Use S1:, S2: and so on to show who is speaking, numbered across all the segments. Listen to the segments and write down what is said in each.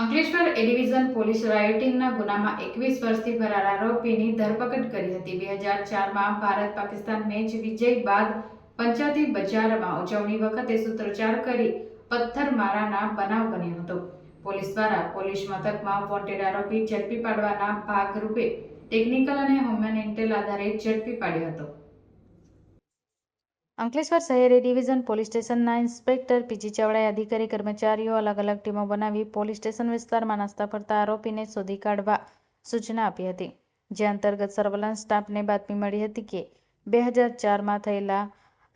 S1: Ankleshwar A division police રાયોટિંગના ગુનામાં એકવીસ વર્ષથી ફરાર આરોપીની ધરપકડ કરી હતી. બે હજાર ચારમાં ભારત પાકિસ્તાન મેચ વિજય બાદ પંચાયતી બજારમાં ઉજવણી વખતે સૂત્રોચ્ચાર કરી પથ્થરમારાના બનાવ બન્યો હતો. પોલીસ દ્વારા પોલીસ મથકમાં વોન્ટેડ આરોપી ઝડપી પાડવાના ભાગરૂપે ટેકનિકલ અને હ્યુમન ઇન્ટેલ આધારે ઝડપી પાડ્યો હતો. અંકલેશ્વર શહેરી ડિવિઝન પોલીસ સ્ટેશનના ઇન્સ્પેક્ટર પીજી ચાવડાએ અધિકારી, કર્મચારીઓ અલગ અલગ ટીમો બનાવી પોલીસ સ્ટેશન વિસ્તારમાં નાસ્તા ફરતા આરોપીને શોધી કાઢવા સૂચના આપી હતી. જે અંતર્ગત સર્વેલન્સ સ્ટાફને બાતમી મળી હતી કે બે હજાર ચારમાં થયેલા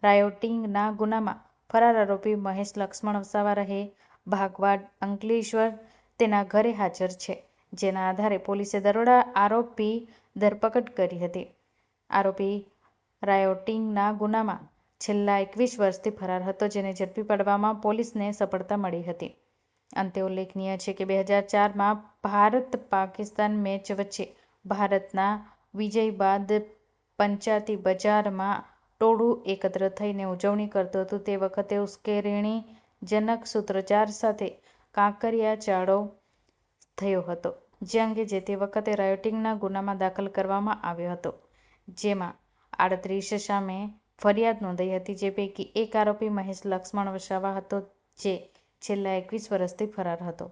S1: રાયોટિંગના ગુનામાં ફરાર આરોપી મહેશ લક્ષ્મણ વસાવા રહે, ભાગવાડ અંકલેશ્વર તેના ઘરે હાજર છે, જેના આધારે પોલીસે દરોડા આરોપી ધરપકડ કરી હતી. આરોપી રાયોટિંગના ગુનામાં છેલ્લા એકવીસ વર્ષથી ફરાર હતો, જેને ઝડપી પાડવામાં પોલીસને સફળતા મળી હતી. અંતે ઉલ્લેખનીય છે કે બે હજાર ચારમાં ભારત પાકિસ્તાન મેચ વચ્ચે ભારતના વિજય બાદ પંચાયતી બજારમાં ટોળું એકત્ર થઈને ઉજવણી કરતું હતું. તે વખતે ઉશ્કેરણીજનક સૂત્રોચ્ચાર સાથે કાંકરિયા ચાળો થયો હતો, જે અંગે જે તે વખતે રાયોટિંગના ગુનામાં દાખલ કરવામાં આવ્યો હતો, જેમાં આડત્રીસ સામે ફરિયાદ નોંધાઈ હતી જે પૈકી એક આરોપી મહેશ લક્ષ્મણ વસાવા હતો, જે છેલ્લા એકવીસ વર્ષથી ફરાર હતો.